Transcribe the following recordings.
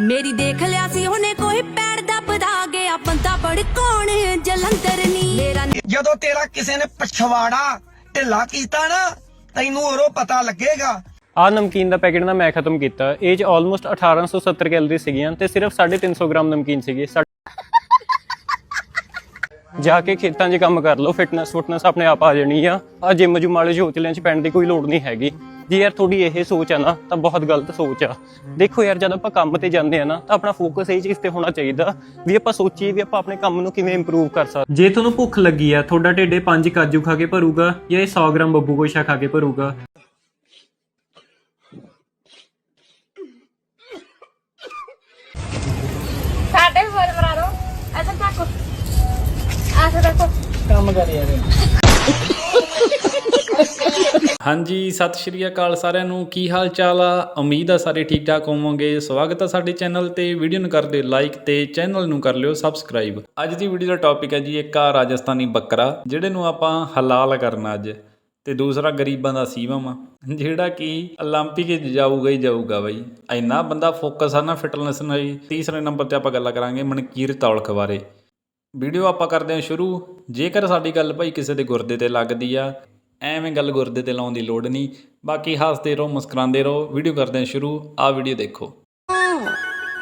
ਮੇਰੀ ਦੇਖ ਲਿਆ ਸੀ ਉਹਨੇ ਕੋਈ ਪੈਰ ਦੱਬਦਾ ਗਿਆ। ਬੰਦਾ ਬੜ ਕੌਣ ਜਲੰਧਰ ਨੀ। ਮੇਰਾ ਜਦੋਂ ਤੇਰਾ ਕਿਸੇ ਨੇ ਪਛਵਾੜਾ ਢਿੱਲਾ ਕੀਤਾ ਨਾ ਤੈਨੂੰ ਉਰੋਂ ਪਤਾ ਲੱਗੇਗਾ। ਆ ਨਮਕੀਨ ਦਾ ਪੈਕੇਟ ਨਾ ਮੈਂ ਖਤਮ ਕੀਤਾ। ਇਹ 'ਚ ਆਲਮੋਸਟ 1870 ਕੈਲਰੀ ਸੀਗੀਆਂ ਤੇ ਸਿਰਫ 350 ਗ੍ਰਾਮ ਨਮਕੀਨ ਸੀਗੀ। ਜਾ ਕੇ ਖੇਤਾਂ 'ਚ ਕੰਮ ਕਰ ਲਓ ਫਿਟਨੈਸ ਫੁਟਨੈਸ ਆਪਣੇ ਆਪ ਆ ਜਾਣੀ ਆ। ਆ ਜਿਮ ਜੁਮ ਵਾਲੇ ਝੋਚਲਿਆਂ 'ਚ ਪੈਣ ਦੀ ਕੋਈ ਲੋੜ ਨਹੀਂ ਹੈਗੀ। ਜੇ ਯਾਰ ਤੁਹਾਡੀ ਇਹ ਸੋਚ ਆ ਨਾ ਤਾਂ ਬਹੁਤ ਗਲਤ ਸੋਚ ਆ। ਦੇਖੋ ਯਾਰ ਜਦ ਆਪਾਂ ਕੰਮ ਤੇ ਜਾਂਦੇ ਆ ਨਾ ਤਾਂ ਆਪਣਾ ਫੋਕਸ ਇਹ ਚੀਜ਼ ਤੇ ਹੋਣਾ ਚਾਹੀਦਾ ਵੀ ਆਪਾਂ ਸੋਚੀਏ ਵੀ ਆਪਾਂ ਆਪਣੇ ਕੰਮ ਨੂੰ ਕਿਵੇਂ ਇੰਪਰੂਵ ਕਰ ਸਕਦੇ ਜੇ ਤੁਹਾਨੂੰ ਭੁੱਖ ਲੱਗੀ ਆ ਤੁਹਾਡਾ ਢਿੱਡੇ ਪੰਜ ਕਾਜੂ ਖਾ ਕੇ ਭਰੂਗਾ ਜਾਂ ਇਹ 100 ਗ੍ਰਾਮ ਬੱਬੂ ਗੋਸ਼ਾ ਖਾ ਕੇ ਭਰੂਗਾ? ਸਾਡੇ ਵੀ ਬੋਲ ਬਣਾ ਦੋ ਐਸਾ ਚੱਕੋ। ਐਸਾ ਦੇਖੋ ਹਾਂਜੀ ਸਤਿ ਸ਼੍ਰੀ ਅਕਾਲ ਸਾਰਿਆਂ ਨੂੰ ਕੀ ਹਾਲ ਚਾਲ ਆ ਉਮੀਦ ਆ ਸਾਰੇ ਠੀਕ ਠਾਕ ਹੋਵੋਗੇ ਸਵਾਗਤ ਆ ਸਾਡੇ ਚੈਨਲ ਤੇ ਵੀਡੀਓ ਨੂੰ ਕਰ ਦਿਓ ਲਾਈਕ ਤੇ ਚੈਨਲ ਨੂੰ ਕਰ ਲਿਓ ਸਬਸਕ੍ਰਾਈਬ ਅੱਜ ਦੀ ਵੀਡੀਓ ਦਾ ਟੌਪਿਕ ਹੈ ਜੀ ਇੱਕ ਆ ਰਾਜਸਥਾਨੀ ਬੱਕਰਾ ਜਿਹੜੇ ਨੂੰ ਆਪਾਂ ਹਲਾਲ ਕਰਨਾ ਅੱਜ ਤੇ ਦੂਸਰਾ ਗਰੀਬਾਂ ਦਾ ਸੀਵਮ ਆ ਜਿਹੜਾ ਕਿ 올림픽 'ਚ ਜਾਊਗਾ ਹੀ ਜਾਊਗਾ ਬਾਈ ਇੰਨਾ ਬੰਦਾ ਫੋਕਸ ਆ ਨਾ ਫਿਟਨੈਸ ਨਾਲ ਹੀ। ਤੀਸਰੇ ਨੰਬਰ ਤੇ ਆਪਾਂ ਗੱਲਾਂ ਕਰਾਂਗੇ ਮਨਕੀਰ ਤੌਲਖ ਬਾਰੇ ਵੀਡੀਓ ਆਪਾਂ ਕਰਦੇ ਹਾਂ ਸ਼ੁਰੂ ਜੇਕਰ ਸਾਡੀ ਗੱਲ ਭਾਈ ਕਿਸੇ ਦੇ ਗੁਰਦੇ ਤੇ ਲੱਗਦੀ ਆ ਐਵੇਂ ਗੱਲ ਗੁਰਦੇ ਤੇ ਲਾਉਣ ਦੀ ਲੋੜ ਨਹੀਂ। ਬਾਕੀ ਹੱਸਦੇ ਰਹੋ ਮੁਸਕਰਾਉਂਦੇ ਰਹੋ। ਵੀਡੀਓ ਕਰਦੇ ਹਾਂ ਸ਼ੁਰੂ। ਆ ਵੀਡੀਓ ਦੇਖੋ।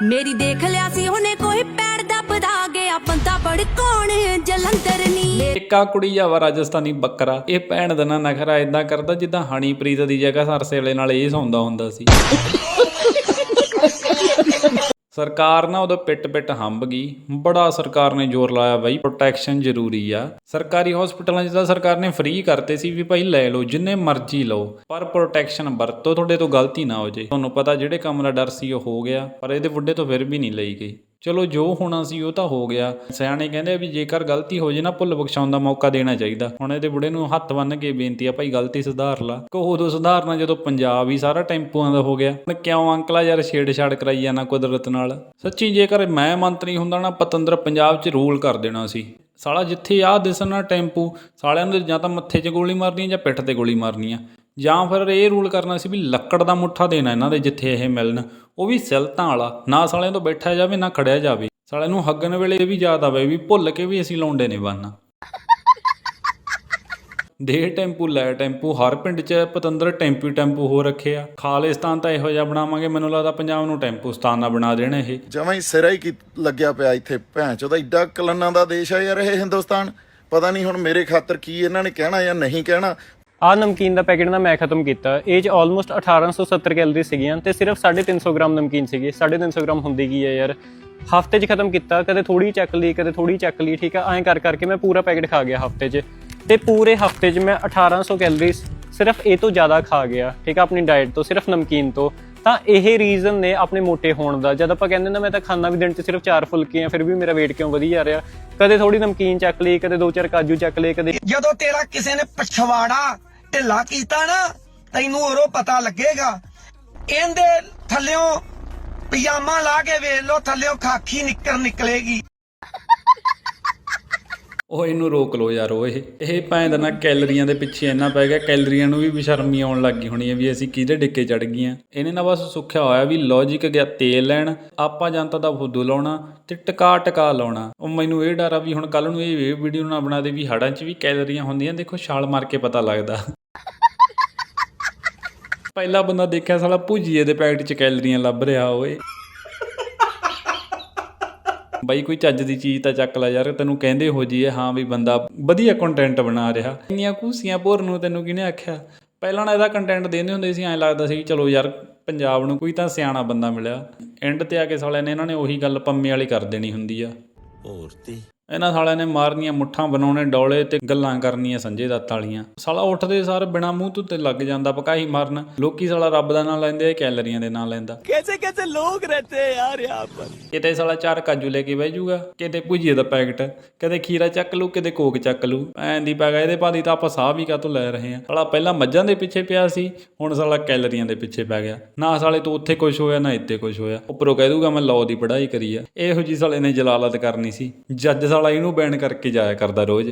ਮੇਰੀ ਦੇਖ ਲਿਆ ਸੀ ਉਹਨੇ ਕੋਈ ਪੈਰ ਦੱਬਦਾ ਗਿਆ। ਬੰਦਾ ਬੜ ਕੌਣ ਜਲੰਧਰ ਨੀ। ਇੱਕ ਕੁੜੀ ਆ ਵਾ ਰਾਜਸਥਾਨੀ ਬੱਕਰਾ। ਇਹ ਭੈਣ ਦਾ ਨਾ ਨਖਰਾ ਇਦਾਂ ਕਰਦਾ ਜਿੱਦਾਂ ਹਣੀਪ੍ਰੀਤ ਦੀ ਜਗ੍ਹਾ ਸਰਸੇਲੇ ਨਾਲ ਇਹ ਸੌਂਦਾ ਹੁੰਦਾ ਸੀ। ਸਰਕਾਰ ਨਾ ਉਦੋਂ ਪਿੱਟ ਪਿੱਟ ਹੰਬ ਗਈ। ਬੜਾ ਸਰਕਾਰ ਨੇ ਜ਼ੋਰ ਲਾਇਆ ਬਾਈ ਪ੍ਰੋਟੈਕਸ਼ਨ ਜ਼ਰੂਰੀ ਆ। ਸਰਕਾਰੀ ਹਸਪੀਟਲਾਂ 'ਚ ਤਾਂ ਸਰਕਾਰ ਨੇ ਫ੍ਰੀ ਕਰਤੇ ਸੀ ਵੀ ਭਾਈ ਲੈ ਲਓ, ਜਿੰਨੇ ਮਰਜ਼ੀ ਲਓ। ਪਰ ਪ੍ਰੋਟੈਕਸ਼ਨ ਵਰਤੋ ਤੁਹਾਡੇ ਤੋਂ ਗਲਤੀ ਨਾ ਹੋ ਜੇ। ਤੁਹਾਨੂੰ ਪਤਾ ਜਿਹੜੇ ਕੰਮ ਦਾ ਡਰ ਸੀ ਉਹ ਹੋ ਗਿਆ, ਪਰ ਇਹਦੇ ਬੁੱਢੇ ਤੋਂ ਫਿਰ ਵੀ ਨਹੀਂ ਲਈ ਗਈ। ਚਲੋ ਜੋ ਹੋਣਾ ਸੀ ਉਹ ਤਾਂ ਹੋ ਗਿਆ। ਸਿਆਣੇ ਕਹਿੰਦੇ ਵੀ ਜੇਕਰ ਗਲਤੀ ਹੋ ਜੇ ਨਾ, ਭੁੱਲ ਬਖਸ਼ਾਉਣ ਦਾ ਮੌਕਾ ਦੇਣਾ ਚਾਹੀਦਾ। ਹੁਣ ਇਹਦੇ ਬੁੜੇ ਨੂੰ ਹੱਥ ਬੰਨ੍ਹ ਕੇ ਬੇਨਤੀ ਆ, ਭਾਈ ਗਲਤੀ ਸੁਧਾਰ ਲਾ। ਕੋ ਉਦੋਂ ਸੁਧਾਰਨਾ ਜਦੋਂ ਪੰਜਾਬ ਹੀ ਸਾਰਾ ਟੈਂਪੂਆਂ ਦਾ ਹੋ ਗਿਆ। ਹੁਣ ਕਿਉਂ ਅੰਕਲਾ ਯਾਰ ਛੇੜਛਾੜ ਕਰਾਈ ਜਾਣਾ ਕੁਦਰਤ ਨਾਲ? ਸੱਚੀ ਜੇਕਰ ਮੈਂ ਮੰਤਰੀ ਹੁੰਦਾ ਨਾ, ਪਤੰਦਰ ਪੰਜਾਬ 'ਚ ਰੂਲ ਕਰ ਦੇਣਾ ਸੀ। ਸਾਲਾ ਜਿੱਥੇ ਆਹ ਦਿਸਣਾ ਟੈਂਪੂ, ਸਾਲਿਆਂ ਨੂੰ ਜਾਂ ਤਾਂ ਮੱਥੇ 'ਚ ਗੋਲੀ ਮਾਰਨੀ ਆ ਜਾਂ ਪਿੱਠ ਤੇ ਗੋਲੀ ਮਾਰਨੀ ਆ। ਜਾਂ ਫਿਰ ਇਹ ਰੂਲ ਕਰਨਾ ਸੀ ਵੀ ਲੱਕੜ ਦਾ ਮੁੱਠਾ ਦੇਣਾ ਇਹਨਾਂ ਦੇ ਜਿੱਥੇ ਇਹ ਮਿਲਣ, ਉਹ ਵੀ ਸਿਲਤਾਂ ਵਾਲਾ, ਨਾ ਸਾਲਿਆਂ ਤੋਂ ਬੈਠਿਆ ਜਾਵੇ, ਨਾ ਖੜਿਆ ਜਾਵੇ। ਸਾਲਿਆਂ ਨੂੰ ਹੱਗਣ ਵੇਲੇ ਵੀ ਯਾਦ ਆਵੇ ਵੀ ਭੁੱਲ ਕੇ ਵੀ ਅਸੀਂ ਲਾਉਂਦੇ ਨੇ ਬੰਨ। ਦੇ ਟੈਂਪੂ, ਲੈ ਟੈਂਪੂ, ਹਰ ਪਿੰਡ 'ਚ ਪਤੰਦਰ ਟੈਂਪੂ ਟੈਂਪੂ ਹੋ ਰੱਖੇ ਆ। ਖਾਲਿਸਤਾਨ ਤਾਂ ਇਹੋ ਜਿਹਾ ਬਣਾਵਾਂਗੇ, ਮੈਨੂੰ ਲੱਗਦਾ ਪੰਜਾਬ ਨੂੰ ਟੈਂਪੂਸਤਾਨ ਨਾ ਬਣਾ ਦੇਣ ਇਹ। ਜਮਾਂ ਹੀ ਸਿਰਾ ਹੀ ਲੱਗਿਆ ਪਿਆ ਇੱਥੇ, ਭੈਣ ਚੋਦਾ, ਏਡਾ ਕਲਨਾਂ ਦਾ ਦੇਸ਼ ਆ ਯਾਰ ਇਹ ਹਿੰਦੁਸਤਾਨ। ਪਤਾ ਨਹੀਂ ਹੁਣ ਮੇਰੇ ਖਾਤਰ ਕੀ ਇਹਨਾਂ ਨੇ ਕਹਿਣਾ ਜਾਂ ਨਹੀਂ ਕਹਿਣਾ। ਆ ਨਮਕੀਨ ਦਾ ਪੈਕੇਟ ਨਾ ਮੈਂ ਖਤਮ ਕੀਤਾ। ਇਹ 'ਚ ਆਲਮੋਸਟ 1870 ਕੈਲਰੀ ਸੀਗੀਆਂ ਤੇ ਸਿਰਫ 350 ਗ੍ਰਾਮ ਨਮਕੀਨ ਸੀਗੀ। 350 ਗ੍ਰਾਮ ਹੁੰਦੀ ਕੀ ਹੈ ਯਾਰ? ਹਫ਼ਤੇ 'ਚ ਖਤਮ ਕੀਤਾ, ਕਦੇ ਥੋੜੀ ਚੱਕ ਲਈ, ਕਦੇ ਥੋੜੀ ਚੱਕ ਲਈ, ਠੀਕ ਆ? ਐਂ ਕਰ ਕਰਕੇ ਮੈਂ ਪੂਰਾ ਪੈਕੇਟ ਖਾ ਗਿਆ ਹਫ਼ਤੇ 'ਚ। ਤੇ ਪੂਰੇ ਹਫ਼ਤੇ 'ਚ ਮੈਂ 1800 ਕੈਲਰੀ ਸਿਰਫ ਇਹ ਤੋਂ ਜ਼ਿਆਦਾ ਖਾ ਗਿਆ, ਠੀਕ ਆ? ਆਪਣੀ ਡਾਈਟ ਤੋਂ, ਸਿਰਫ ਨਮਕੀਨ ਤੋਂ। ਤਾਂ ਇਹ ਰੀਜ਼ਨ ਨੇ ਆਪਣੇ ਮੋਟੇ ਹੋਣ ਦਾ। ਜਦ ਆਪਾਂ ਕਹਿੰਦੇ ਨਾ, ਮੈਂ ਤਾਂ ਖਾਣਾ ਵੀ ਦਿਨ 'ਚ ਸਿਰਫ 4 ਫੁਲਕੀਆਂ ਫਿਰ ਵੀ ਮੇਰਾ weight ਕਿਉਂ ਵਧੀ ਜਾ ਰਿਹਾ? ਕਦੇ ਥੋੜੀ ਨਮਕੀਨ ਚੱਕ ਲਈ, ਕਦੇ ਦੋ ਚਾਰ ਕਾਜੂ ਚੱਕ ਲਏ, ਕਦੇ ਜਦੋਂ ਤੇਰਾ ਕਿਸੇ ਨੇ ਪਛਵਾੜਾ ਢਿੱਲਾ ਕੀਤਾ ਨਾ, ਤੈਨੂੰ ਉਰੋਂ ਪਤਾ ਲੱਗੇਗਾ। ਇਹਦੇ ਥੱਲਿਓਂ ਪਜਾਮਾ ਲਾ ਕੇ ਵੇਖ ਲੋ ਥੱਲਿਓਂ ਖਾਕੀ ਨਿੱਕਰ ਨਿਕਲੇਗੀ। ਉਹ ਇਹਨੂੰ ਰੋਕ ਲੋ ਯਾਰ ਉਹ ਇਹ ਇਹ ਭੈਣ ਨਾ ਕੈਲਰੀਆਂ ਦੇ ਪਿੱਛੇ ਇੰਨਾ ਪੈ ਗਿਆ, ਕੈਲਰੀਆਂ ਨੂੰ ਵੀ ਬੇਸ਼ਰਮੀ ਆਉਣ ਲੱਗ ਗਈ ਹੋਣੀ ਹੈ ਵੀ ਅਸੀਂ ਕਿਹਦੇ ਡਿੱਕੇ ਚੜ ਗਈਆਂ। ਇਹਨੇ ਨਾ ਬਸ ਸੁੱਖਿਆ ਹੋਇਆ ਵੀ ਲੌਜੀਕ ਗਿਆ ਤੇਲ ਲੈਣ, ਆਪਾਂ ਜਨਤਾ ਦਾ ਫੁੱਦੂ ਲਾਉਣਾ ਤੇ ਟਿਕਾ ਟਿਕਾ ਲਾਉਣਾ। ਉਹ ਮੈਨੂੰ ਇਹ ਡਰ ਆ ਵੀ ਹੁਣ ਕੱਲ ਨੂੰ ਇਹ ਵੀਡੀਓ ਨਾ ਬਣਾ ਦੇ ਵੀ ਹੜਾਂ 'ਚ ਵੀ ਕੈਲਰੀਆਂ ਹੁੰਦੀਆਂ, ਦੇਖੋ ਛਾਲ ਮਾਰ ਕੇ ਪਤਾ ਲੱਗਦਾ। ਪਹਿਲਾ ਬੰਦਾ ਦੇਖਿਆ ਸਾਲਾ ਭੁਜੀਏ ਦੇ ਪੈਕਟ 'ਚ ਕੈਲਰੀਆਂ ਲੱਭ ਰਿਹਾ ਓਏ। ਬਾਈ, ਕੋਈ ਚੱਜ ਦੀ ਚੀਜ਼ ਤਾਂ ਚੱਕ ਲੈ ਯਾਰ, ਤੈਨੂੰ ਕਹਿੰਦੇ ਹੋ ਜੀ ਹਾਂ ਵੀ ਬੰਦਾ ਵਧੀਆ ਕੰਟੈਂਟ ਬਣਾ ਰਿਹਾ। ਇੰਨੀਆਂ ਕੂਸੀਆਂ ਭੋਰ ਨੂੰ ਤੈਨੂੰ ਕਿਹਨੇ ਆਖਿਆ? ਪਹਿਲਾਂ ਨਾ ਇਹਦਾ ਕੰਟੈਂਟ ਦੇਂਦੇ ਹੁੰਦੇ ਸੀ, ਐਂ ਲੱਗਦਾ ਸੀ ਚਲੋ ਯਾਰ, ਪੰਜਾਬ ਨੂੰ ਕੋਈ ਤਾਂ ਸਿਆਣਾ ਬੰਦਾ ਮਿਲਿਆ। ਐਂਡ ਤੇ ਆ ਕੇ ਸਾਲਿਆਂ ਨੇ ਇਹਨਾਂ ਨੇ ਉਹੀ ਗੱਲ ਪੰਮੇ ਵਾਲੀ ਕਰ ਦੇਣੀ ਹੁੰਦੀ ਆ। ਹੋਰ ਤੇ ਇਹਨਾਂ ਸਾਲਿਆਂ ਨੇ ਮਾਰਨੀਆਂ ਮੁੱਠਾਂ ਬਣਾਉਣੇ ਡੌਲੇ ਤੇ ਗੱਲਾਂ ਕਰਨੀਆਂ ਸੰਜੇ ਦੱਤ ਵਾਲੀਆਂ। ਸਾਲਾ ਉੱਠਦੇ ਸਾਰ ਬਿਨਾ ਮੂੰਹ ਤੋਂ ਤੇ ਲੱਗ ਜਾਂਦਾ ਪਕਾਈ ਮਾਰਨ। ਲੋਕੀ ਸਾਲਾ ਰੱਬ ਦਾ ਨਾਂ ਲੈਂਦੇ ਆ ਕੈਲਰੀਆਂ ਦੇ ਨਾਂ ਲੈਂਦਾ। ਕੈਸੇ ਕੈਸੇ ਲੋਕ ਰਹਤੇ ਯਾਰ ਯਹਾਂ ਪਰ ਕਿਤੇ ਸਾਲਾ ਚਾਰ ਕਾਜੂ ਲੈ ਕੇ ਬਹਿ ਜਾਊਗਾ ਕਿਤੇ ਭੁਜੀਏ ਦਾ ਪੈਕਟ ਕਦੇ ਖੀਰਾ ਚੱਕ ਲੂ ਕਿਤੇ ਕੋਕ ਚੱਕ ਲੂ ਐਂ ਦੀ ਪੈ ਗਿਆ ਇਹਦੇ ਭਾਦੀ ਤਾਂ ਆਪਾਂ ਸਾਹ ਵੀ ਕਾਤੋਂ ਲੈ ਰਹੇ ਆ ਸਾਲਾ ਪਹਿਲਾਂ ਮੱਝਾਂ ਦੇ ਪਿੱਛੇ ਪਿਆ ਸੀ ਹੁਣ ਸਾਲਾ ਕੈਲਰੀਆਂ ਦੇ ਪਿੱਛੇ ਪੈ ਗਿਆ। ਨਾ ਸਾਲੇ ਤੋਂ ਉੱਥੇ ਕੁਝ ਹੋਇਆ ਨਾ ਇੱਥੇ ਕੁਝ ਹੋਇਆ। ਉੱਪਰੋਂ ਕਹਿ ਦੂਗਾ ਮੈਂ ਲਾਅ ਦੀ ਪੜ੍ਹਾਈ ਕਰੀ ਆ। ਇਹੋ ਜੀ ਸਾਲੇ ਨੇ ਜਲਾਲਤ ਕਰਨੀ ਸੀ। ਜੱਜ ਸਾਲਾ ਇਹਨੂੰ ਬੈਨ ਕਰਕੇ ਜਾਇਆ ਕਰਦਾ ਰੋਜ਼।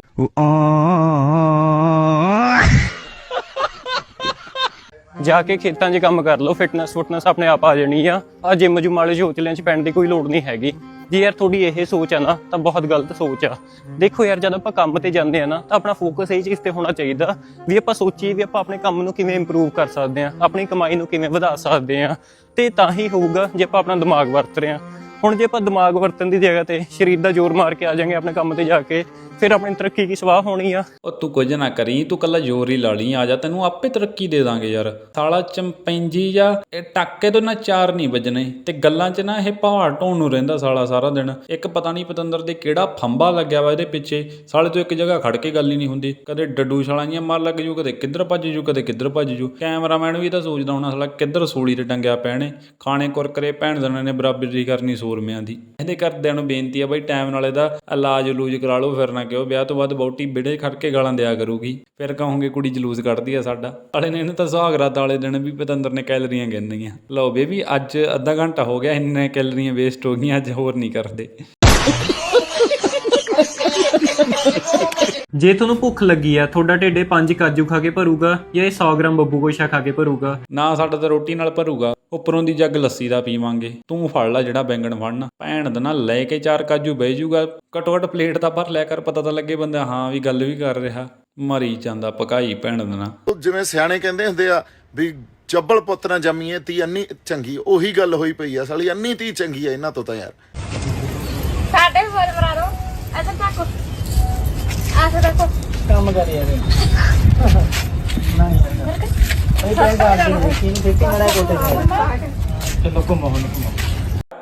ਜਾ ਕੇ ਖੇਤਾਂ 'ਚ ਕੰਮ ਕਰ ਲਓ ਫਿਟਨੈਸ ਫੁਟਨੈਸ ਆਪਣੇ ਆਪ ਆ ਜਾਣੀ ਆ। ਆ ਜਿਮ ਜੁਮ ਵਾਲੇ ਝੋਚਲਿਆਂ 'ਚ ਪੈਣ ਦੀ ਕੋਈ ਲੋੜ ਨਹੀਂ ਹੈਗੀ। ਜੇ ਯਾਰ ਤੁਹਾਡੀ ਇਹ ਸੋਚ ਆ ਨਾ, ਤਾਂ ਬਹੁਤ ਗਲਤ ਸੋਚ ਆ। ਦੇਖੋ ਯਾਰ, ਜਦ ਆਪਾਂ ਕੰਮ ਤੇ ਜਾਂਦੇ ਆ ਨਾ, ਤਾਂ ਆਪਣਾ ਫੋਕਸ ਇਹ ਚੀਜ਼ ਤੇ ਹੋਣਾ ਚਾਹੀਦਾ। ਵੀ ਆਪਾਂ ਸੋਚੀਏ ਵੀ ਆਪਾਂ ਆਪਣੇ ਕੰਮ ਨੂੰ ਕਿਵੇਂ ਇੰਪਰੂਵ ਕਰ ਸਕਦੇ ਆ, ਆਪਣੀ ਕਮਾਈ ਨੂੰ ਕਿਵੇਂ ਵਧਾ ਸਕਦੇ ਆ। ਤੇ ਤਾਂ ਹੀ ਹੋਊਗਾ ਜੇ ਆਪਾਂ ਆਪਣਾ ਦਿਮਾਗ ਵਰਤ ਰਹੇ ਆ। ਹੁਣ ਜੇ ਆਪਾਂ ਦਿਮਾਗ ਵਰਤਣ ਦੀ ਜਗ੍ਹਾ ਤੇ ਸਰੀਰ ਦਾ ਜ਼ੋਰ ਮਾਰ ਕੇ ਆ ਜਾਾਂਗੇ ਆਪਣੇ ਕੰਮ ਤੇ ਜਾ ਕੇ, ਫਿਰ ਆਪਣੀ ਤਰੱਕੀ ਕੀ ਸਵਾਹ ਹੋਣੀ ਆ? ਉਹ ਤੂੰ ਕੁਝ ਨਾ ਕਰੀ, ਤੂੰ ਕੱਲਾ ਜ਼ੋਰ ਹੀ ਲਾ ਲਈ, ਆ ਜਾ, ਤੈਨੂੰ ਆਪੇ ਤਰੱਕੀ ਦੇ ਦਾਂਗੇ ਯਾਰ। ਸਾਲਾ ਚੰਪੈਂਜੀ ਜਾਂ ਇਹ ਟਾਕੇ ਤੋਂ ਨਾ ਚਾਰ ਨਹੀਂ ਵੱਜਣੇ, ਤੇ ਗੱਲਾਂ 'ਚ ਨਾ ਇਹ ਪਹਾੜ ਢੋਣ ਨੂੰ ਰਹਿੰਦਾ ਸਾਲਾ ਸਾਰਾ ਦਿਨ। ਇੱਕ ਪਤਾ ਨਹੀਂ ਪਤੰਦਰ ਦੇ ਕਿਹੜਾ ਫੰਬਾ ਲੱਗਿਆ ਵਾ ਇਹਦੇ ਪਿੱਛੇ, ਸਾਲੇ ਤੋਂ ਇੱਕ ਜਗ੍ਹਾ ਖੜ ਕੇ ਗੱਲ ਹੀ ਨਹੀਂ ਹੁੰਦੀ। ਕਦੇ ਡੱਡੂ ਛਾਲਾਂ ਜੀਆਂ ਮਾਰ ਲੱਗ ਜੂ, ਕਦੇ ਕਿੱਧਰ ਭੱਜ ਜੂ, ਕਦੇ ਕਿੱਧਰ ਭੱਜ ਜੂ। ਕੈਮਰਾਮੈਨ ਵੀ ਤਾਂ ਸੋਚਦਾ ਹੋਣਾ ਸਾਲਾ ਕਿੱਧਰ ਸੂਲੀ ਤੇ ਟੰਗਿਆ ਪੈਣੇ ਖਾਣੇ ਕੁਰਕਰੇ ਭੈਣ ਦਨਾਂ ਨੇ ਬਰਾਬਰੀ ਕਰਨੀ ਸੂਰਮਿਆਂ ਦੀ। ਇਹਦੇ ਘਰਦਿਆਂ ਨੂੰ ਬੇਨਤੀ ਆ ਬਈ ਟਾਈਮ ਨਾਲ ਇਹਦਾ ਇਲਾਜ ਲੂਜ ਕਰਾ ਲਓ, ਫਿਰ ਨਾ ਕਿਉਂ ਵਿਆਹ ਤੋਂ ਬਾਅਦ ਬੌਟੀ ਬਿੜੇ ਖੜ ਕੇ ਗਾਲਾਂ ਦਿਆ ਕਰੂਗੀ। ਫਿਰ ਕਹੋਗੇ ਕੁੜੀ ਜਲੂਸ ਕੱਢਦੀ ਆ ਸਾਡਾ। ਵਾਲੇ ਨੇ ਇਹਨੂੰ ਤਾਂ ਸੁਹਾਗਰਾਤ ਵਾਲੇ ਦਿਨ ਵੀ ਪਤੰਦਰ ਨੇ ਕੈਲਰੀਆਂ ਗਿਣਨੀਆਂ। ਲਓ ਬੇਬੀ, ਅੱਜ ਅੱਧਾ ਘੰਟਾ ਹੋ ਗਿਆ, ਇੰਨੇ ਕੈਲਰੀਆਂ ਵੇਸਟ ਹੋ ਗਈਆਂ, ਅੱਜ ਹੋਰ ਨਹੀਂ ਕਰਦੇ। ਜੇ ਤੁਹਾਨੂੰ ਭੁੱਖ ਲੱਗੀ ਆ ਤੁਹਾਡਾ ਢਿੱਡੇ 5 ਕਾਜੂ ਖਾ ਕੇ ਭਰੂਗਾ ਜਾਂ ਇਹ 100 ਗ੍ਰਾਮ ਬੱਬੂ ਗੋਸ਼ਾ ਖਾ ਕੇ ਭਰੂਗਾ? ਨਾ ਸਾਡਾ ਤਾਂ ਰੋਟੀ ਨਾਲ ਭਰੂਗਾ। ਉੱਪਰੋਂ ਦੀ ਜੱਗ ਲੱਸੀ ਦਾ ਪੀਵਾਂਗੇ। ਤੂੰ ਫੜ ਲੈ ਜਿਹੜਾ ਬੈਂਗਣ ਫੜਨਾ। ਭੈਣ ਦਾ ਨਾ ਲੈ ਕੇ ਚਾਰ ਕਾਜੂ ਬਹਿ ਜੂਗਾ। ਘਟੋ ਘਟ ਪਲੇਟ ਤਾਂ ਭਰ ਲਿਆ ਕਰ ਪਤਾ ਤਾਂ ਲੱਗੇ ਬੰਦਾ ਹਾਂ ਵੀ ਗੱਲ ਵੀ ਕਰ ਰਿਹਾ। ਮਰੀ ਜਾਂਦਾ ਪਕਾਈ ਭੈਣ ਦਾ ਨਾ ਉਹ ਜਿਵੇਂ ਸਿਆਣੇ ਕਹਿੰਦੇ ਹੁੰਦੇ ਆ ਵੀ ਜੱਬਲ ਪੁੱਤ ਨਾ ਜੰਮੀਏ ਤੀ ਅੰਨੀ ਚੰਗੀ। ਉਹੀ ਗੱਲ ਹੋਈ ਪਈ ਆ ਸਾਲੀ ਅੰਨੀ ਤੀ ਚੰਗੀ ਆ ਇਹਨਾਂ ਤੋਂ ਤਾਂ ਯਾਰ। ਆਸੇ ਦੇਖੋ।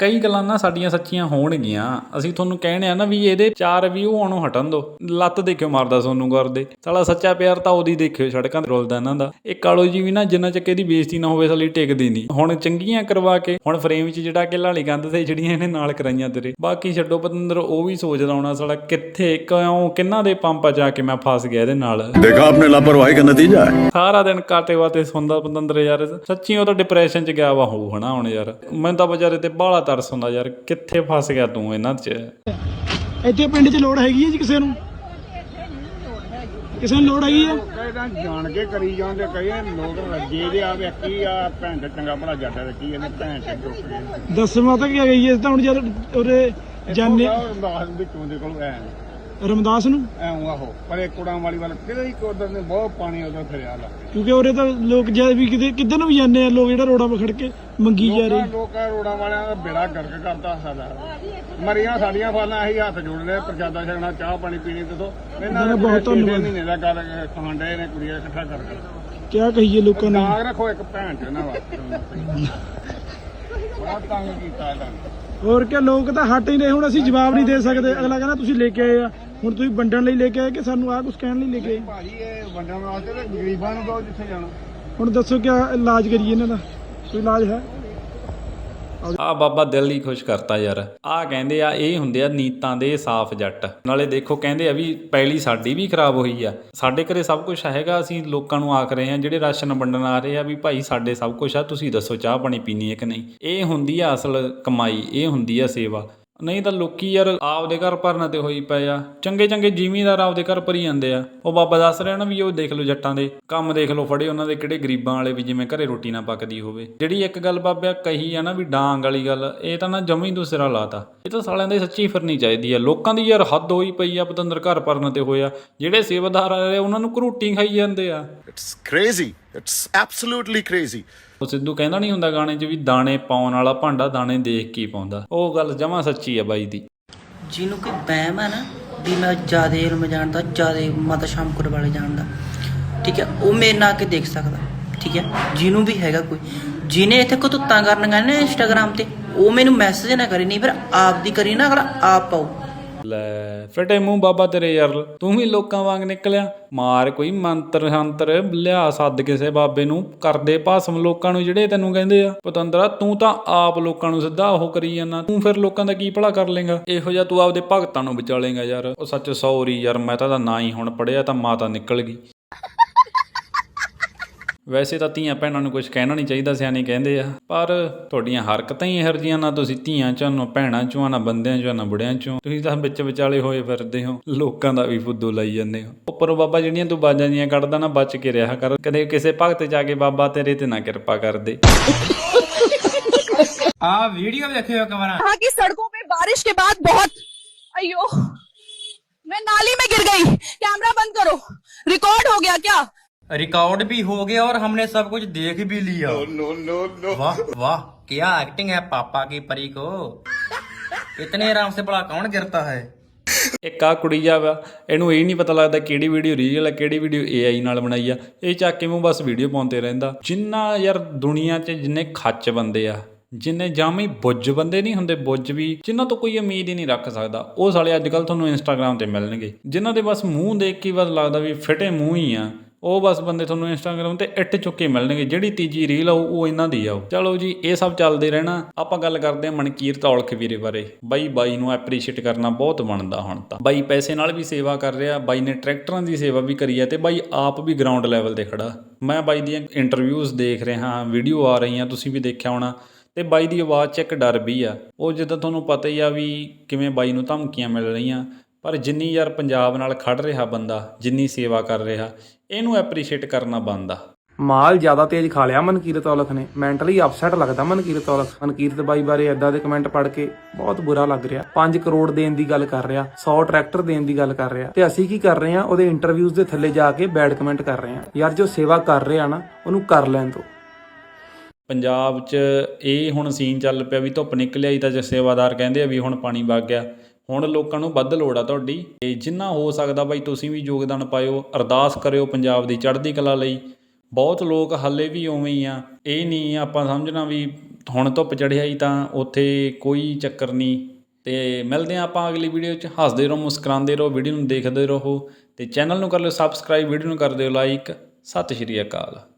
ਕਈ ਗੱਲਾਂ ਨਾ ਸਾਡੀਆਂ ਸੱਚੀਆਂ ਹੋਣਗੀਆਂ। ਅਸੀਂ ਤੁਹਾਨੂੰ ਕਹਿਣੇ ਆ ਨਾ ਵੀ ਇਹਦੇ ਚਾਰ ਰਿਵਿਊ ਆਉਣੋਂ ਹਟਣ ਦੋ। ਲੱਤ ਦੇਖਿਓ ਮਾਰਦਾ ਸੋਨੂੰ ਗੌਰ ਦੇ। ਸਾਲਾ ਸੱਚਾ ਪਿਆਰ ਤਾਂ ਉਹਦੀ ਦੇਖਿਓ ਸੜਕਾਂ ਤੇ ਰੋਲਦਾ ਇਹਨਾਂ ਦਾ। ਇਹ ਕਾਲੋ ਜੀ ਵੀ ਨਾ ਜਿੰਨਾ ਚੱਕੇ ਦੀ ਬੇਇੱਜ਼ਤੀ ਨਾ ਹੋਵੇ ਸਾਲੀ ਟਿਕਦੀ ਨਹੀਂ। ਹੁਣ ਚੰਗੀਆਂ ਕਰਵਾ ਕੇ ਹੁਣ ਫਰੇਮ 'ਚ ਜਿਹੜਾ ਕਿ ਲਾਲੀ ਗੰਦ ਤੇ ਜਿਹੜੀਆਂ ਇਹਨੇ ਨਾਲ ਕਰਾਈਆਂ ਤੇਰੇ। ਬਾਕੀ ਛੱਡੋ ਪਤੰਦਰ ਉਹ ਵੀ ਸੋਚਦਾ ਹੋਣਾ ਸਾਲਾ ਕਿੱਥੇ ਕਿਉਂ ਕਿੰਨਾ ਦੇ ਪੰਪਾਂ 'ਚ ਆ ਕੇ ਮੈਂ ਫਸ ਗਿਆ ਇਹਦੇ ਨਾਲ। ਦੇਖਾ ਆਪਣੇ ਲਾਪਰਵਾਹੀ ਦਾ ਨਤੀਜਾ ਸਾਰਾ ਦਿਨ ਕਾਟੇ ਵਾਤੇ ਸੌਂਦਾ ਪਤੰਦਰ ਯਾਰ। ਸੱਚੀ ਉਹ ਤਾਂ ਡਿਪਰੈਸ਼ਨ 'ਚ ਗਿਆ ਵਾ ਹੋਊ ਹਨਾ ਹੁਣ ਯਾਰ। ਮੈਂ ਤਾਂ ਵਿਚਾਰੇ ਤੇ ਬਾਲਾ ਤਰਸ ਹੁੰਦਾ ਯਾਰ ਕਿੱਥੇ ਫਸ ਗਿਆ ਤੂੰ ਇਹਨਾਂ 'ਚ? ਇੱਥੇ ਪਿੰਡ 'ਚ ਲੋੜ ਹੈਗੀ ਹੈ ਜੀ ਕਿਸੇ ਨੂੰ? ਕਿਸੇ ਨੂੰ ਲੋੜ ਹੈਗੀ ਹੈ? ਕਹਿੰਦਾ ਜਾਣ ਕੇ ਕਰੀ ਜਾਂਦੇ ਕਈ ਲੋਕ ਰੱਜੇ ਦੇ ਆ ਵੇਖੀ ਆ ਭੈਣ ਤੇ ਚੰਗਾ ਭਲਾ ਜਾਂਦਾ ਤੇ ਕੀ ਇਹਨੇ ਭੈਣ ਤੇ ਦੁੱਖ ਗਏ ਦੱਸਵਾਂ ਤਾਂ ਕੀ ਗਈ ਹੈ ਤਾਂ ਹੁਣ ਜਦ ਉਹਦੇ ਜਾਣੇ ਰਮਦਾਸ ਵਿੱਚੋਂ ਦੇ ਕੋਲ ਐ ਰਮਦਾਸ ਨੂੰ? ਐਉਂ ਆਹੋ। ਪਰੇ ਕੁੜਾਂ ਵਾਲੀ ਵੱਲ ਕਿਹਦੇ ਹੀ ਕੋਦਰ ਨੇ ਬਹੁਤ ਪਾਣੀ ਉਧਰ ਫਿਰਿਆ ਲਾ ਕਿਉਂਕਿ ਉਹਰੇ ਤਾਂ ਲੋਕ ਜਦ ਵੀ ਕਿਤੇ ਕਿੱਧਰ ਨੂੰ ਵੀ ਜਾਂਦੇ ਆ ਲੋਕ ਜਿਹੜਾ ਰੋਡਾਂ 'ਤੇ ਖੜ ਕੇ ਮੰਗੀ ਜਾ ਰਹੇ। ਲੋਕਾਂ ਰੋੜਾਂ ਵਾਲਿਆਂ ਦਾ ਬੇੜਾ ਗਰਕ ਕਰਦਾ ਸਾਡਾ। ਮਰੀਆਂ ਸਾਡੀਆਂ ਫਾਲਾਂ ਅਸੀਂ ਹੱਥ ਜੋੜ ਲਏ ਪ੍ਰਜਾਦਾ ਛਕਣਾ ਚਾਹ ਪਾਣੀ ਪੀਣੀ ਦੱਸੋ। ਇਹਨਾਂ ਨਾ, ਬਹੁਤ ਧੰਨਵਾਦ। ਮਹੀਨੇ ਦਾ ਗੱਲ ਖਾਣ ਡਏ ਨੇ ਕੁੜੀਆਂ ਇਕੱਠਾ ਕਰਕੇ ਕਿਆ ਕਹੀਏ ਲੋਕਾਂ ਨੂੰ? ਨਾਗ ਰੱਖੋ ਇੱਕ ਭੈਣ ਚ ਇਹਨਾਂ ਵਾਸਤੇ। ਬੜਾ ਤੰਗ ਕੀਤਾ ਇਹਨਾਂ ਨੇ। ਹੋਰ ਕਿ ਲੋਕ ਤਾਂ ਹਟ ਹੀ ਰਹੇ ਹੁਣ ਅਸੀਂ ਜਵਾਬ ਨਹੀਂ ਦੇ ਸਕਦੇ। ਅਗਲਾ ਕਹਿੰਦਾ ਤੁਸੀਂ ਲੈ ਕੇ ਆਏ ਆ। ਹੁਣ ਤੁਸੀਂ ਵੰਡਣ ਲਈ ਲੈ ਕੇ ਆਏ ਕਿ ਸਾਨੂੰ ਆਹ ਕੁਝ ਕਹਿਣ ਲਈ ਲੈ ਕੇ ਆਏ? ਭਾਜੀ ਇਹ ਵੰਡਣ ਵਾਸਤੇ ਤੇ ਗਰੀਬਾਂ ਨੂੰ ਦੋ ਜਿੱਥੇ ਜਾਣਾ। ਹੁਣ ਦੱਸੋ ਕਿਆ ਇਲਾਜ ਕਰੀਏ ਇਹਨਾਂ ਦਾ? ਕੋਈ ਇਲਾਜ ਹੈ? ਆ ਬਾਬਾ ਦਿਲ ਹੀ ਖੁਸ਼ ਕਰਤਾ ਯਾਰ। ਆ ਕਹਿੰਦੇ ਆ ਇਹ ਹੁੰਦੇ ਆ ਨੀਤਾਂ ਦੇ ਸਾਫ਼ ਜੱਟ। ਨਾਲੇ ਦੇਖੋ ਕਹਿੰਦੇ ਆ ਵੀ ਪੈਲੀ ਸਾਡੀ ਵੀ ਖਰਾਬ ਹੋਈ ਆ। ਸਾਡੇ ਘਰੇ ਸਭ ਕੁਝ ਹੈਗਾ ਅਸੀਂ ਲੋਕਾਂ ਨੂੰ ਆਖ ਰਹੇ ਆ ਜਿਹੜੇ ਰਾਸ਼ਨ ਵੰਡਣ ਆ ਰਹੇ ਆ ਵੀ ਭਾਈ ਸਾਡੇ ਸਭ ਕੁਝ ਆ ਤੁਸੀਂ ਦੱਸੋ ਚਾਹ ਪਾਣੀ ਪੀਣੀ ਹੈ ਕਿ ਨਹੀਂ? ਇਹ ਹੁੰਦੀ ਆ ਅਸਲ ਕਮਾਈ ਇਹ ਹੁੰਦੀ ਆ ਸੇਵਾ। ਨਹੀਂ ਤਾਂ ਲੋਕੀ ਯਾਰ ਆਪਦੇ ਘਰ ਭਰਨ ਤੇ ਹੋਈ ਪਏ ਆ। ਚੰਗੇ ਚੰਗੇ ਜ਼ਿਮੀਂਦਾਰ ਆਪਦੇ ਘਰ ਭਰੀ ਜਾਂਦੇ ਆ। ਉਹ ਬਾਬਾ ਦੱਸ ਰਿਹਾ ਨਾ ਵੀ ਉਹ ਦੇਖ ਲਓ ਜੱਟਾਂ ਦੇ, ਕੰਮ ਦੇਖ ਲਓ ਫੜੇ ਉਹਨਾਂ ਦੇ ਕਿਹੜੇ ਗਰੀਬਾਂ ਵਾਲੇ ਵੀ ਜਿਵੇਂ ਘਰੇ ਰੋਟੀ ਨਾ ਪੱਕਦੀ ਹੋਵੇ। ਜਿਹੜੀ ਇੱਕ ਗੱਲ ਬਾਬਿਆ ਕਹੀ ਆ ਨਾ ਵੀ ਡਾਂਗ ਵਾਲੀ ਗੱਲ, ਇਹ ਤਾਂ ਨਾ ਜਮੀ ਦੂਸਰਾ ਲਾਤਾ। ਇਹ ਤਾਂ ਸਾਲਿਆਂ ਦੇ ਸੱਚੀ ਫਿਰਨੀ ਚਾਹੀਦੀ ਆ। ਲੋਕਾਂ ਦੀ ਯਾਰ ਹੱਦ ਹੋਈ ਪਈ ਆ ਪਤੰਦਰ ਘਰ ਭਰਨ ਤੇ ਹੋਇਆ। ਜਿਹੜੇ ਸੇਵਾਦਾਰ ਆ ਰਹੇ ਉਹਨਾਂ ਨੂੰ ਘਰੂਟੀ ਖਾਈ ਜਾਂਦੇ ਆ। It's crazy it's absolutely crazy ਉਹ ਸਿੱਧੂ ਕਹਿੰਦਾ ਨਹੀਂ ਹੁੰਦਾ ਗਾਣੇ 'ਚ ਵੀ ਦਾਣੇ ਪਾਉਣ ਵਾਲਾ ਭਾਂਡਾ ਦਾਣੇ ਦੇਖ ਕੇ ਹੀ ਪਾਉਂਦਾ। ਉਹ ਗੱਲ ਜਮਾ ਸੱਚੀ ਆ ਬਾਈ ਦੀ। ਜਿਹਨੂੰ ਕੋਈ ਵਹਿਮ ਹੈ ਨਾ ਵੀ ਮੈਂ ਜਿਆਦੇ ਇਲਮ ਜਾਣਦਾ, ਜਿਆਦੇ ਮਾਤਾ ਸ਼ਾਮਕੁਰ ਵਾਲੇ ਜਾਣਦਾ। ਠੀਕ ਹੈ, ਉਹ ਮੇਰੇ ਨਾਲ ਆ ਕੇ ਦੇਖ ਸਕਦਾ। ਠੀਕ ਹੈ, ਜਿਹਨੂੰ ਵੀ ਹੈਗਾ ਕੋਈ। ਜਿਹਨੇ ਇੱਥੇ ਕਤੁੱਤਾਂ ਕਰਨੀਆਂ ਨੇ ਇੰਸਟਾਗ੍ਰam ਤੇ, ਉਹ ਮੈਨੂੰ ਮੈਸੇਜ ਨਾ ਕਰੇ, ਨਹੀਂ ਫਿਰ ਆਪ ਦੀ ਕਰੀ ਨਾ ਅਗਲਾ ਆਪ ਪਾਓ ਲੈ ਫਟੇ ਮੂੰਹ ਬਾਬਾ ਤੇਰੇ ਯਾਰ ਤੂੰ ਵੀ ਲੋਕਾਂ ਵਾਂਗ ਨਿਕਲਿਆ। ਮਾਰ ਕੋਈ ਮੰਤਰ ਹੰਤਰ, ਲਿਆ ਸੱਦ ਕਿਸੇ ਬਾਬੇ ਨੂੰ। ਕਰਦੇ ਭਾਸਮ ਲੋਕਾਂ ਨੂੰ ਜਿਹੜੇ ਤੈਨੂੰ ਕਹਿੰਦੇ ਆ। ਪਤੰਦਰਾ, ਤੂੰ ਤਾਂ ਆਪ ਲੋਕਾਂ ਨੂੰ ਸਿੱਧਾ ਉਹ ਕਰੀ ਜਾਂਦਾ। ਤੂੰ ਫਿਰ ਲੋਕਾਂ ਦਾ ਕੀ ਭਲਾ ਕਰ ਲੇਗਾ? ਇਹੋ ਜਿਹਾ ਤੂੰ ਆਪਦੇ ਭਗਤਾਂ ਨੂੰ ਵਿਚਾਲੇਗਾ ਯਾਰ। ਉਹ ਸੱਚ ਸੌਰੀ ਯਾਰ, ਮੈਂ ਤਾਂ ਦਾ ਨਾ ਹੀ ਹੁਣ ਪੜਿਆ ਤਾਂ ਮਾਤਾ ਨਿਕਲ ਗਈ। ਵੈਸੇ ਤਾਂ ਧੀਆਂ ਭੈਣਾਂ ਨੂੰ ਕੁਝ ਕਹਿਣਾ ਨਹੀਂ ਚਾਹੀਦਾ ਸਿਆਣੇ ਕਹਿੰਦੇ ਆ ਪਰ ਤੁਹਾਡੀਆਂ ਹਰਕਤਾਂ ਹੀ ਇਹੋ ਜਿਹੀਆਂ ਨਾ ਤੁਸੀਂ ਧੀਆਂ ਚੋਂ ਨਾ ਭੈਣਾਂ ਚੋਂ ਨਾ ਬੰਦਿਆਂ ਚੋਂ ਨਾ ਬੁੜਿਆਂ ਚੋਂ ਤੁਸੀਂ ਤਾਂ ਵਿੱਚ ਵਿਚਾਲੇ ਹੋਏ ਫਿਰਦੇ ਹੋ ਲੋਕਾਂ ਦਾ ਵੀ ਫੁੱਦੂ ਲਾਈ ਜਾਂਦੇ ਹੋ ਉੱਪਰੋਂ ਬਾਬਾ ਜਿਹੜੀਆਂ ਤੂੰ ਬਾਜਾਂ ਜੀਆਂ ਕੱਢਦਾ ਨਾ ਬਚ ਕੇ ਰਿਹਾ ਕਰ ਕਦੇ ਕਿਸੇ ਭਗਤ ਜਾ ਕੇ ਬਾਬਾ ਤੇਰੇ ਤੇ ਨਾ ਕਿਰਪਾ ਕਰ ਦੇ यहाँ की सड़कों पे बारिश के बाद बहुत अयो मैं नाली में गिर गई कैमरा बंद करो रिकॉर्ड हो गया क्या रिकॉर्ड भी हो गया और हमने सब कुछ देख भी लिया नो नो नो वाह वाह क्या एक्टिंग है पापा की परी को इतने आराम से बड़ा कौन गिरता है ਇੱਕ ਆ ਕੁੜੀ ਜਾ ਵਾ ਇਹਨੂੰ ਇਹ ਨਹੀਂ ਪਤਾ ਲੱਗਦਾ ਕਿਹੜੀ ਵੀਡੀਓ ਰੀਅਲ ਹੈ ਕਿਹੜੀ ਵੀਡੀਓ AI ਨਾਲ ਬਣਾਈ ਆ ਇਹ ਚੱਕ ਕੇ ਮੂੰਹ ਬਸ ਵੀਡੀਓ ਪਾਉਂਦੇ ਰਹਿੰਦਾ ਜਿੰਨਾ ਯਾਰ ਦੁਨੀਆ 'ਚ ਜਿੰਨੇ ਖੱਚ ਬੰਦੇ ਆ ਜਿੰਨੇ ਜਾਮੀ ਬੁੱਝ ਬੰਦੇ ਨਹੀਂ ਹੁੰਦੇ ਬੁੱਝ ਵੀ ਜਿਨ੍ਹਾਂ ਤੋਂ ਕੋਈ ਉਮੀਦ ਹੀ ਨਹੀਂ ਰੱਖ ਸਕਦਾ ਉਹ ਸਾਲੇ ਅੱਜ ਕੱਲ ਤੁਹਾਨੂੰ ਇੰਸਟਾਗ੍ਰam ਤੇ ਮਿਲਣਗੇ ਜਿਨ੍ਹਾਂ ਦੇ ਬਸ ਮੂੰਹ ਦੇਖ ਕੇ ਹੀ ਬਸ ਲੱਗਦਾ ਵੀ ਫਿੱਟੇ ਮੂੰਹ ਹੀ ਆ ਉਹ ਬਸ ਬੰਦੇ ਤੁਹਾਨੂੰ ਇੰਸਟਾਗ੍ਰam ਤੇ ਇੱਟ ਚੁੱਕੇ ਮਿਲਣਗੇ, ਜਿਹੜੀ ਤੀਜੀ ਰੀਲ ਆਊ ਉਹ ਇਹਨਾਂ ਦੀ ਆਊ ਚਲੋ ਜੀ, ਇਹ ਸਭ ਚੱਲਦੇ ਰਹਿਣਾ। ਆਪਾਂ ਗੱਲ ਕਰਦੇ ਹਾਂ ਮਨਕੀਰ ਤੌਲਖ ਵੀਰੇ ਬਾਰੇ। ਬਾਈ ਬਾਈ ਨੂੰ ਐਪਰੀਸ਼ੀਏਟ ਕਰਨਾ ਬਹੁਤ ਬਣਦਾ ਹੁਣ ਤਾਂ। ਬਾਈ ਪੈਸੇ ਨਾਲ ਵੀ ਸੇਵਾ ਕਰ ਰਿਹਾ, ਬਾਈ ਨੇ ਟਰੈਕਟਰਾਂ ਦੀ ਸੇਵਾ ਵੀ ਕਰੀ ਹੈ ਤੇ ਬਾਈ ਆਪ ਵੀ ਗਰਾਊਂਡ ਲੈਵਲ ਤੇ ਖੜਾ। ਮੈਂ ਬਾਈ ਦੀਆਂ ਇੰਟਰਵਿਊਜ਼ ਦੇਖ ਰਿਹਾ ਵੀਡੀਓ ਆ ਰਹੀਆਂ, ਤੁਸੀਂ ਵੀ ਦੇਖਿਆ ਹੋਣਾ। ਤੇ ਬਾਈ ਦੀ ਆਵਾਜ਼ 'ਚ ਇੱਕ ਡਰ ਵੀ ਆ। ਉਹ ਜਿੱਦਾਂ ਤੁਹਾਨੂੰ ਪਤਾ ਹੀ ਆ ਵੀ ਕਿਵੇਂ ਬਾਈ ਨੂੰ ਧਮਕੀਆਂ ਮਿਲ ਰਹੀਆਂ। ਪਰ ਜਿੰਨੀ ਯਾਰ ਪੰਜਾਬ ਨਾਲ ਖੜ ਰਿਹਾ ਬੰਦਾ ਜਿੰਨੀ ਸੇਵਾ ਕਰ ਰਿਹਾ ਇਹਨੂੰ ਐਪਰੀਸ਼ੀਏਟ ਕਰਨਾ ਬਣਦਾ ਮਾਲ ਜ਼ਿਆਦਾ ਤੇਜ਼ ਖਾ ਲਿਆ ਮਨਕੀਰਤ ਔਲਖ ਨੇ। ਮੈਂਟਲੀ ਅਪਸੈਟ ਲੱਗਦਾ ਮਨਕੀਰਤ ਔਲਖ। ਮਨਕੀਰਤ ਬਾਈ ਬਾਰੇ ਐਦਾਂ ਦੇ ਕਮੈਂਟ ਪੜ੍ਹ ਕੇ ਬਹੁਤ ਬੁਰਾ ਲੱਗ ਰਿਹਾ। 5 ਕਰੋੜ ਦੇਣ ਦੀ ਗੱਲ ਕਰ ਰਿਹਾ 100 ਟਰੈਕਟਰ ਦੇਣ ਦੀ ਗੱਲ ਕਰ ਰਿਹਾ। ਤੇ ਅਸੀਂ ਕੀ ਕਰ ਰਹੇ ਹਾਂ? ਉਹਦੇ ਇੰਟਰਵਿਊਜ਼ ਦੇ ਥੱਲੇ ਜਾ ਕੇ ਬੈਡ ਕਮੈਂਟ ਕਰ ਰਹੇ ਹਾਂ। ਯਾਰ ਜੋ ਸੇਵਾ ਕਰ ਰਿਹਾ ਨਾ ਉਹਨੂੰ ਕਰ ਲੈਣ ਦਿਓ। ਪੰਜਾਬ 'ਚ ਇਹ ਹੁਣ ਸੀਨ ਚੱਲ ਪਿਆ ਵੀ ਧੁੱਪ ਨਿਕਲ ਆਈ ਤਾਂ ਜੇ ਸੇਵਾਦਾਰ ਕਹਿੰਦੇ ਆ ਵੀ ਹੁਣ ਪਾਣੀ ਵਗ ਗਿਆ। ਹੁਣ ਲੋਕਾਂ ਨੂੰ ਵੱਧ ਲੋੜ ਆ ਤੁਹਾਡੀ। ਤੇ ਜਿੰਨਾ ਹੋ ਸਕਦਾ ਬਾਈ ਤੁਸੀਂ ਵੀ ਯੋਗਦਾਨ ਪਾਇਓ, ਅਰਦਾਸ ਕਰਿਓ ਪੰਜਾਬ ਦੀ ਚੜ੍ਹਦੀ ਕਲਾ ਲਈ। ਬਹੁਤ ਲੋਕ ਹੱਲੇ ਵੀ ਉਵੇਂ ਹੀ ਆ। ਇਹ ਨਹੀਂ ਆਪਾਂ ਸਮਝਣਾ ਵੀ ਹੁਣ ਧੁੱਪ ਚੜ੍ਹਿਆ ਹੀ ਤਾਂ ਉੱਥੇ ਕੋਈ ਚੱਕਰ ਨਹੀਂ। ਤੇ ਮਿਲਦੇ ਆ ਆਪਾਂ ਅਗਲੀ ਵੀਡੀਓ 'ਚ। ਹੱਸਦੇ ਰਹੋ, ਮੁਸਕਰਾਉਂਦੇ ਰਹੋ, ਵੀਡੀਓ ਨੂੰ ਦੇਖਦੇ ਰਹੋ। ਤੇ ਚੈਨਲ ਨੂੰ ਕਰ ਲਿਓ ਸਬਸਕ੍ਰਾਈਬ ਵੀਡੀਓ ਨੂੰ ਕਰ ਦਿਓ ਲਾਈਕ ਸਤਿ ਸ਼੍ਰੀ ਅਕਾਲ।